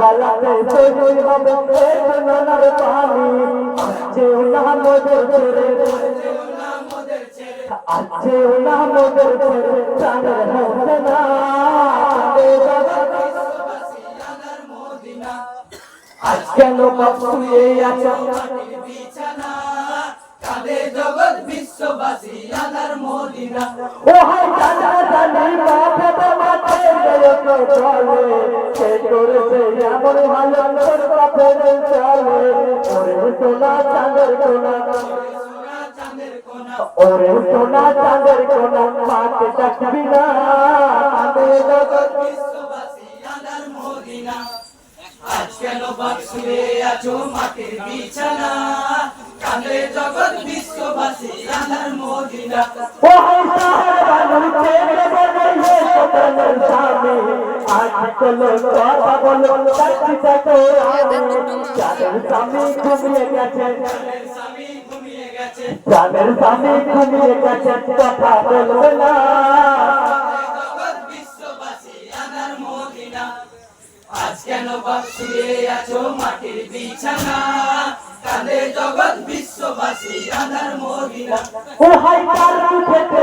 বেলাতে তৈরি হবে এক ননার পানি। যেও না মোদের ছেড়ে আছে না মোদের ছেড়ে প্রাণের হবে না আজ কেন বাপুয়ে আছো? বিছানা কাঁদে জগৎ বিশ্ববাসী আনার মদিনা। ও হাই জানা জানি গেল তো চলে এমন ভালো তোর কাপের চলে ওরে সোনা চাঁদের কোনা। সোনা চাঁদের ওরে সোনা চাঁদের কোনা মাকে ডাকবি না। আদে জগৎ বিশ্ববাসী আনার মদিনা। আজ কেন বাক্সুয়ে আছো মাটির বিছানা? কাঁদে জগৎ বিশ্ববাসী আনার মদিনা। চলো কথা বলো চাঁদের স্বামী ঘুমিয়ে গেছে। স্বামী ঘুমিয়ে গেছে। চাঁদের স্বামী ঘুমিয়ে গেছে কথা বলবে না। জগৎ বিশ্ববাসী আনার মদিনা আজ কেন বাক্সুয়ে আছো মাটির বিছানা? কাঁদে জগৎ বিশ্ববাসী আনার মদিনা ও হাই কার করেছে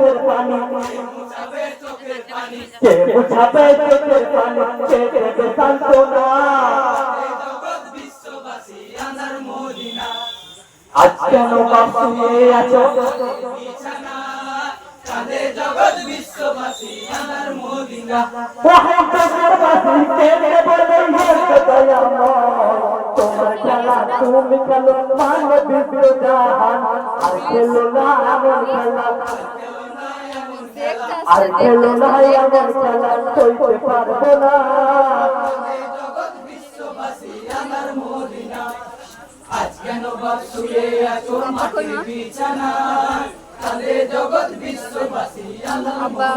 চোখের পানি। কে মুছাবে চোখের পানি? কে দেবে সান্ত্বনা বিশ্ববাসী আজ কেন বাসিয়ে আছো? কাঁদে জগৎ বিশ্ববাসী আনার মদিনা ও হাই চোখের বাসি কে দয়াময় তোমার খেলা তুমি খেলো মানব বিশ্ব জাহান আর খেলো না এমন খেলা। আর খেলো না এমন খেলা চলতে পারব না জগৎ বিশ্ববাসী আজ কেন বাসুয়ে আছো মাটির বিছানা কাঁদে জগৎ বিশ্ববাসী আমার আব্বা